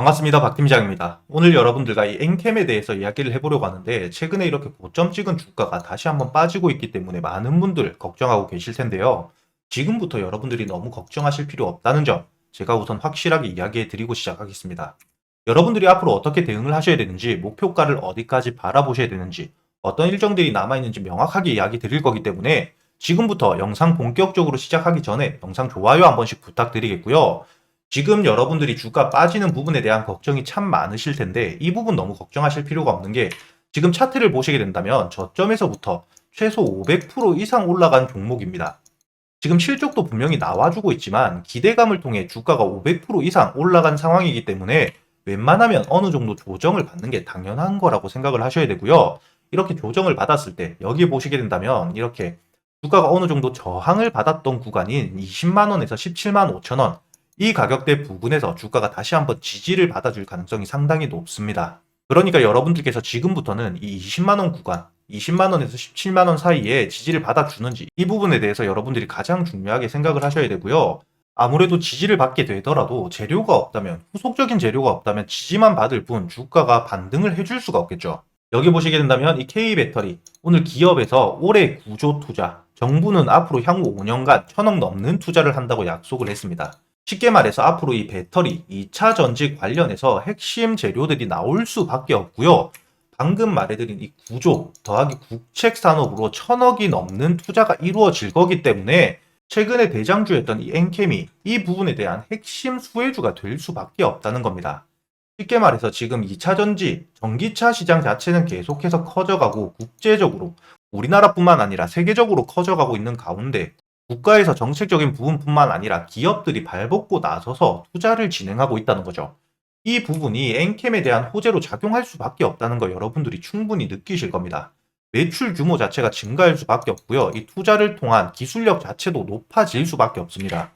반갑습니다. 박 팀장입니다. 오늘 여러분들과 이 엔캠에 대해서 이야기를 해보려고 하는데 최근에 이렇게 고점 찍은 주가가 다시 한번 빠지고 있기 때문에 많은 분들 걱정하고 계실 텐데요. 지금부터 여러분들이 너무 걱정하실 필요 없다는 점 제가 우선 확실하게 이야기해 드리고 시작하겠습니다. 여러분들이 앞으로 어떻게 대응을 하셔야 되는지 목표가를 어디까지 바라보셔야 되는지 어떤 일정들이 남아있는지 명확하게 이야기 드릴 거기 때문에 지금부터 영상 본격적으로 시작하기 전에 영상 좋아요 한 번씩 부탁드리겠고요. 지금 여러분들이 주가 빠지는 부분에 대한 걱정이 참 많으실 텐데 이 부분 너무 걱정하실 필요가 없는 게 지금 차트를 보시게 된다면 저점에서부터 최소 500% 이상 올라간 종목입니다. 지금 실적도 분명히 나와주고 있지만 기대감을 통해 주가가 500% 이상 올라간 상황이기 때문에 웬만하면 어느 정도 조정을 받는 게 당연한 거라고 생각을 하셔야 되고요. 이렇게 조정을 받았을 때 여기 보시게 된다면 이렇게 주가가 어느 정도 저항을 받았던 구간인 20만원에서 17만 5천원 이 가격대 부근에서 주가가 다시 한번 지지를 받아줄 가능성이 상당히 높습니다. 그러니까 여러분들께서 지금부터는 이 20만원 구간, 20만원에서 17만원 사이에 지지를 받아주는지 이 부분에 대해서 여러분들이 가장 중요하게 생각을 하셔야 되고요. 아무래도 지지를 받게 되더라도 재료가 없다면, 후속적인 재료가 없다면 지지만 받을 뿐 주가가 반등을 해줄 수가 없겠죠. 여기 보시게 된다면 이 K배터리, 오늘 기업에서 올해 구조 투자, 정부는 앞으로 향후 5년간 천억 넘는 투자를 한다고 약속을 했습니다. 쉽게 말해서 앞으로 이 배터리, 2차 전지 관련해서 핵심 재료들이 나올 수밖에 없고요. 방금 말해드린 이 구조 더하기 국책 산업으로 천억이 넘는 투자가 이루어질 거기 때문에 최근에 대장주였던 이 엔캠이 이 부분에 대한 핵심 수혜주가 될 수밖에 없다는 겁니다. 쉽게 말해서 지금 2차 전지, 전기차 시장 자체는 계속해서 커져가고 국제적으로 우리나라뿐만 아니라 세계적으로 커져가고 있는 가운데 국가에서 정책적인 부분뿐만 아니라 기업들이 발벗고 나서서 투자를 진행하고 있다는 거죠. 이 부분이 엔캠에 대한 호재로 작용할 수밖에 없다는 거 여러분들이 충분히 느끼실 겁니다. 매출 규모 자체가 증가할 수밖에 없고요. 이 투자를 통한 기술력 자체도 높아질 수밖에 없습니다.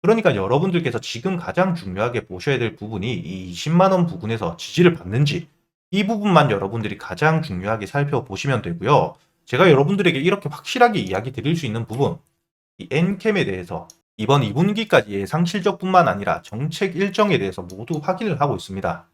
그러니까 여러분들께서 지금 가장 중요하게 보셔야 될 부분이 이 20만원 부분에서 지지를 받는지 이 부분만 여러분들이 가장 중요하게 살펴보시면 되고요. 제가 여러분들에게 이렇게 확실하게 이야기 드릴 수 있는 부분, 이 엔캠에 대해서 이번 2분기까지 예상 실적뿐만 아니라 정책 일정에 대해서 모두 확인을 하고 있습니다.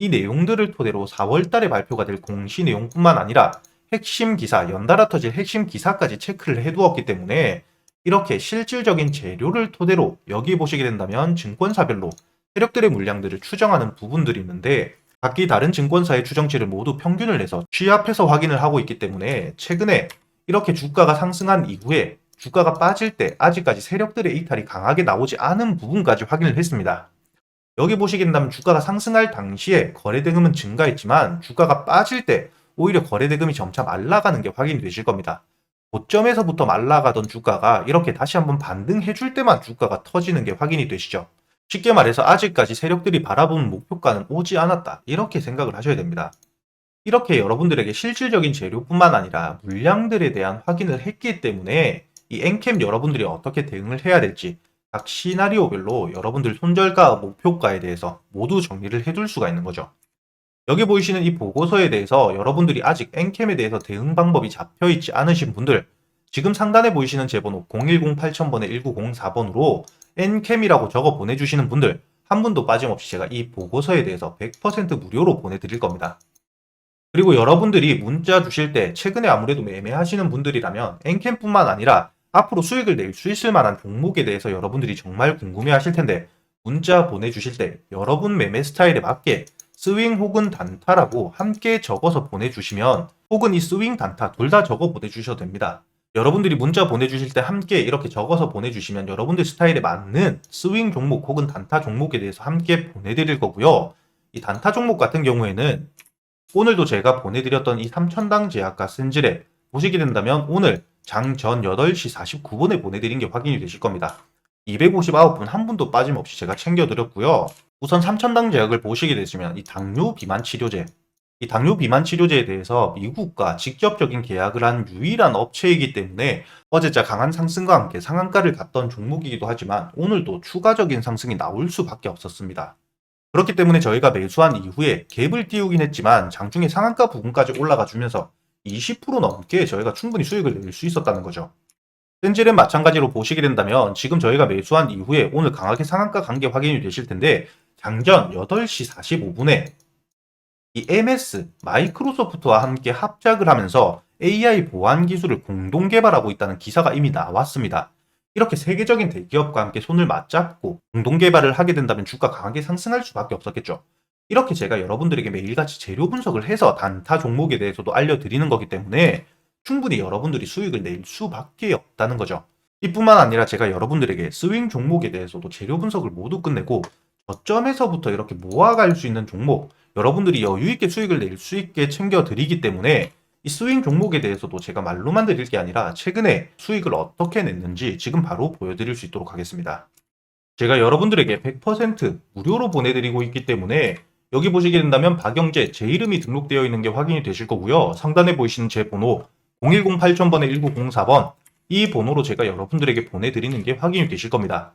이 내용들을 토대로 4월 달에 발표가 될 공시 내용뿐만 아니라 핵심 기사, 연달아 터질 핵심 기사까지 체크를 해두었기 때문에 이렇게 실질적인 재료를 토대로 여기 보시게 된다면 증권사별로 세력들의 물량들을 추정하는 부분들이 있는데 각기 다른 증권사의 추정치를 모두 평균을 내서 취합해서 확인을 하고 있기 때문에 최근에 이렇게 주가가 상승한 이후에 주가가 빠질 때 아직까지 세력들의 이탈이 강하게 나오지 않은 부분까지 확인을 했습니다. 여기 보시게 된다면 주가가 상승할 당시에 거래대금은 증가했지만 주가가 빠질 때 오히려 거래대금이 점차 말라가는 게 확인이 되실 겁니다. 고점에서부터 말라가던 주가가 이렇게 다시 한번 반등해 줄 때만 주가가 터지는 게 확인이 되시죠. 쉽게 말해서 아직까지 세력들이 바라보는 목표가는 오지 않았다. 이렇게 생각을 하셔야 됩니다. 이렇게 여러분들에게 실질적인 재료뿐만 아니라 물량들에 대한 확인을 했기 때문에 이 엔캠 여러분들이 어떻게 대응을 해야 될지 각 시나리오별로 여러분들 손절가, 목표가에 대해서 모두 정리를 해둘 수가 있는 거죠. 여기 보이시는 이 보고서에 대해서 여러분들이 아직 엔캠에 대해서 대응 방법이 잡혀있지 않으신 분들 지금 상단에 보이시는 제 번호 010-8000번에 1904번으로 엔캠이라고 적어 보내주시는 분들 한 분도 빠짐없이 제가 이 보고서에 대해서 100% 무료로 보내드릴 겁니다. 그리고 여러분들이 문자 주실 때 최근에 아무래도 매매하시는 분들이라면 엔캠뿐만 아니라 앞으로 수익을 낼 수 있을 만한 종목에 대해서 여러분들이 정말 궁금해 하실 텐데 문자 보내주실 때 여러분 매매 스타일에 맞게 스윙 혹은 단타라고 함께 적어서 보내주시면 혹은 이 스윙 단타 둘 다 적어 보내주셔도 됩니다. 여러분들이 문자 보내주실 때 함께 이렇게 적어서 보내주시면 여러분들 스타일에 맞는 스윙 종목 혹은 단타 종목에 대해서 함께 보내드릴 거고요. 이 단타 종목 같은 경우에는 오늘도 제가 보내드렸던 이 3천당 제약과 센즈랩 보시게 된다면 오늘 장전 8시 49분에 보내드린 게 확인이 되실 겁니다. 259분 한 분도 빠짐없이 제가 챙겨드렸고요. 우선 3천당 제약을 보시게 되시면 이 당뇨 비만 치료제, 이 당뇨 비만 치료제에 대해서 미국과 직접적인 계약을 한 유일한 업체이기 때문에 어제자 강한 상승과 함께 상한가를 갔던 종목이기도 하지만 오늘도 추가적인 상승이 나올 수밖에 없었습니다. 그렇기 때문에 저희가 매수한 이후에 갭을 띄우긴 했지만 장중에 상한가 부분까지 올라가 주면서 20% 넘게 저희가 충분히 수익을 낼 수 있었다는 거죠. 센질은 마찬가지로 보시게 된다면 지금 저희가 매수한 이후에 오늘 강하게 상한가 간게 확인이 되실 텐데 장전 8시 45분에 이 MS 마이크로소프트와 함께 합작을 하면서 AI 보안 기술을 공동 개발하고 있다는 기사가 이미 나왔습니다. 이렇게 세계적인 대기업과 함께 손을 맞잡고 공동 개발을 하게 된다면 주가 강하게 상승할 수밖에 없었겠죠. 이렇게 제가 여러분들에게 매일같이 재료 분석을 해서 단타 종목에 대해서도 알려드리는 거기 때문에 충분히 여러분들이 수익을 낼 수밖에 없다는 거죠. 이뿐만 아니라 제가 여러분들에게 스윙 종목에 대해서도 재료 분석을 모두 끝내고 저점에서부터 이렇게 모아갈 수 있는 종목, 여러분들이 여유 있게 수익을 낼 수 있게 챙겨 드리기 때문에 이 스윙 종목에 대해서도 제가 말로만 드릴 게 아니라 최근에 수익을 어떻게 냈는지 지금 바로 보여드릴 수 있도록 하겠습니다. 제가 여러분들에게 100% 무료로 보내드리고 있기 때문에 여기 보시게 된다면 박영재 제 이름이 등록되어 있는 게 확인이 되실 거고요. 상단에 보이시는 제 번호 010-8000번에 1904번 이 번호로 제가 여러분들에게 보내드리는 게 확인이 되실 겁니다.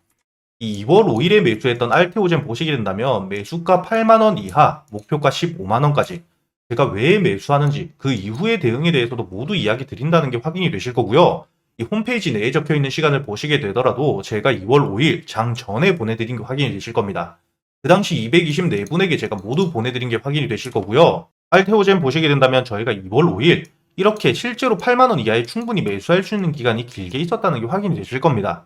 이 2월 5일에 매수했던 알테오젠 보시게 된다면 매수가 8만원 이하, 목표가 15만원까지 제가 왜 매수하는지 그 이후의 대응에 대해서도 모두 이야기 드린다는 게 확인이 되실 거고요. 이 홈페이지 내에 적혀 있는 시간을 보시게 되더라도 제가 2월 5일 장 전에 보내드린 게 확인이 되실 겁니다. 그 당시 224분에게 제가 모두 보내드린 게 확인이 되실 거고요. 알테오젠 보시게 된다면 저희가 2월 5일 이렇게 실제로 8만원 이하에 충분히 매수할 수 있는 기간이 길게 있었다는 게 확인이 되실 겁니다.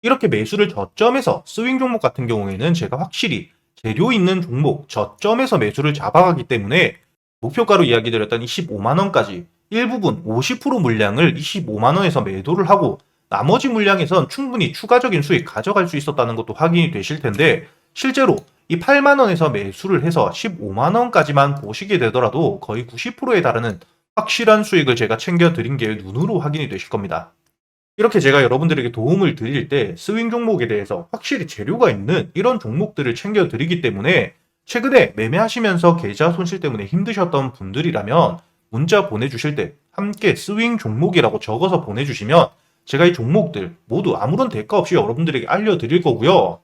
이렇게 매수를 저점에서 스윙 종목 같은 경우에는 제가 확실히 재료 있는 종목 저점에서 매수를 잡아가기 때문에 목표가로 이야기 드렸던 25만원까지 일부분 50% 물량을 25만원에서 매도를 하고 나머지 물량에선 충분히 추가적인 수익 가져갈 수 있었다는 것도 확인이 되실 텐데 실제로 이 8만 원에서 매수를 해서 15만 원까지만 보시게 되더라도 거의 90%에 달하는 확실한 수익을 제가 챙겨드린 게 눈으로 확인이 되실 겁니다. 이렇게 제가 여러분들에게 도움을 드릴 때 스윙 종목에 대해서 확실히 재료가 있는 이런 종목들을 챙겨드리기 때문에 최근에 매매하시면서 계좌 손실 때문에 힘드셨던 분들이라면 문자 보내주실 때 함께 스윙 종목이라고 적어서 보내주시면 제가 이 종목들 모두 아무런 대가 없이 여러분들에게 알려드릴 거고요.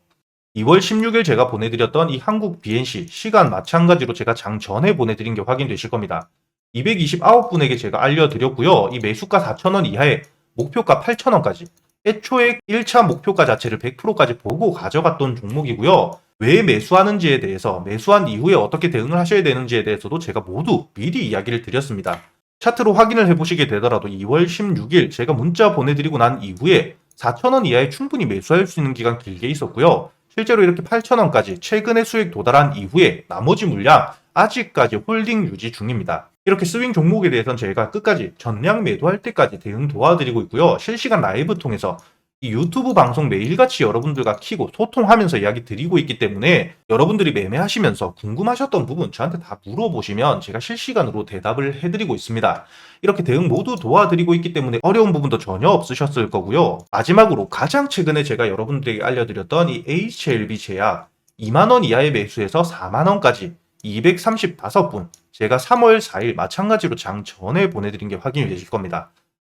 2월 16일 제가 보내드렸던 이 한국 BNC 시간 마찬가지로 제가 장 전에 보내드린 게 확인되실 겁니다. 229분에게 제가 알려드렸고요. 이 매수가 4,000원 이하에 목표가 8,000원까지 애초에 1차 목표가 자체를 100%까지 보고 가져갔던 종목이고요. 왜 매수하는지에 대해서 매수한 이후에 어떻게 대응을 하셔야 되는지에 대해서도 제가 모두 미리 이야기를 드렸습니다. 차트로 확인을 해보시게 되더라도 2월 16일 제가 문자 보내드리고 난 이후에 4,000원 이하에 충분히 매수할 수 있는 기간 길게 있었고요. 실제로 이렇게 8,000원까지 최근에 수익 도달한 이후에 나머지 물량 아직까지 홀딩 유지 중입니다. 이렇게 스윙 종목에 대해서는 저희가 끝까지 전량 매도할 때까지 대응 도와드리고 있고요. 실시간 라이브 통해서 이 유튜브 방송 매일같이 여러분들과 키고 소통하면서 이야기 드리고 있기 때문에 여러분들이 매매하시면서 궁금하셨던 부분 저한테 다 물어보시면 제가 실시간으로 대답을 해드리고 있습니다. 이렇게 대응 모두 도와드리고 있기 때문에 어려운 부분도 전혀 없으셨을 거고요. 마지막으로 가장 최근에 제가 여러분들에게 알려드렸던 이 HLB 제약 2만원 이하의 매수에서 4만원까지 235분 제가 3월 4일 마찬가지로 장 전에 보내드린 게 확인이 되실 겁니다.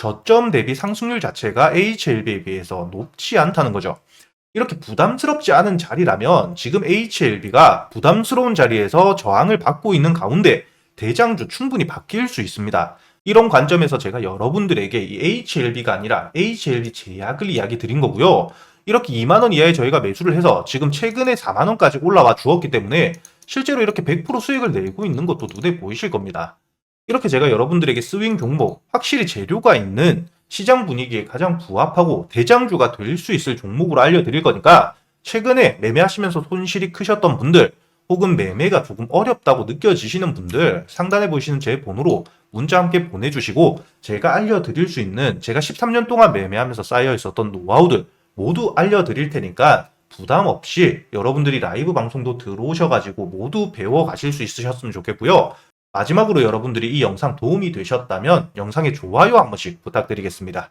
저점 대비 상승률 자체가 HLB에 비해서 높지 않다는 거죠. 이렇게 부담스럽지 않은 자리라면 지금 HLB가 부담스러운 자리에서 저항을 받고 있는 가운데 대장주 충분히 바뀔 수 있습니다. 이런 관점에서 제가 여러분들에게 이 HLB가 아니라 HLB 제약을 이야기 드린 거고요. 이렇게 2만원 이하에 저희가 매수를 해서 지금 최근에 4만원까지 올라와 주었기 때문에 실제로 이렇게 100% 수익을 내고 있는 것도 눈에 보이실 겁니다. 이렇게 제가 여러분들에게 스윙 종목, 확실히 재료가 있는 시장 분위기에 가장 부합하고 대장주가 될 수 있을 종목으로 알려드릴 거니까 최근에 매매하시면서 손실이 크셨던 분들 혹은 매매가 조금 어렵다고 느껴지시는 분들 상단에 보시는 제 번호로 문자 함께 보내주시고 제가 알려드릴 수 있는 제가 13년 동안 매매하면서 쌓여 있었던 노하우들 모두 알려드릴 테니까 부담 없이 여러분들이 라이브 방송도 들어오셔가지고 모두 배워 가실 수 있으셨으면 좋겠고요. 마지막으로 여러분들이 이 영상 도움이 되셨다면 영상에 좋아요 한 번씩 부탁드리겠습니다.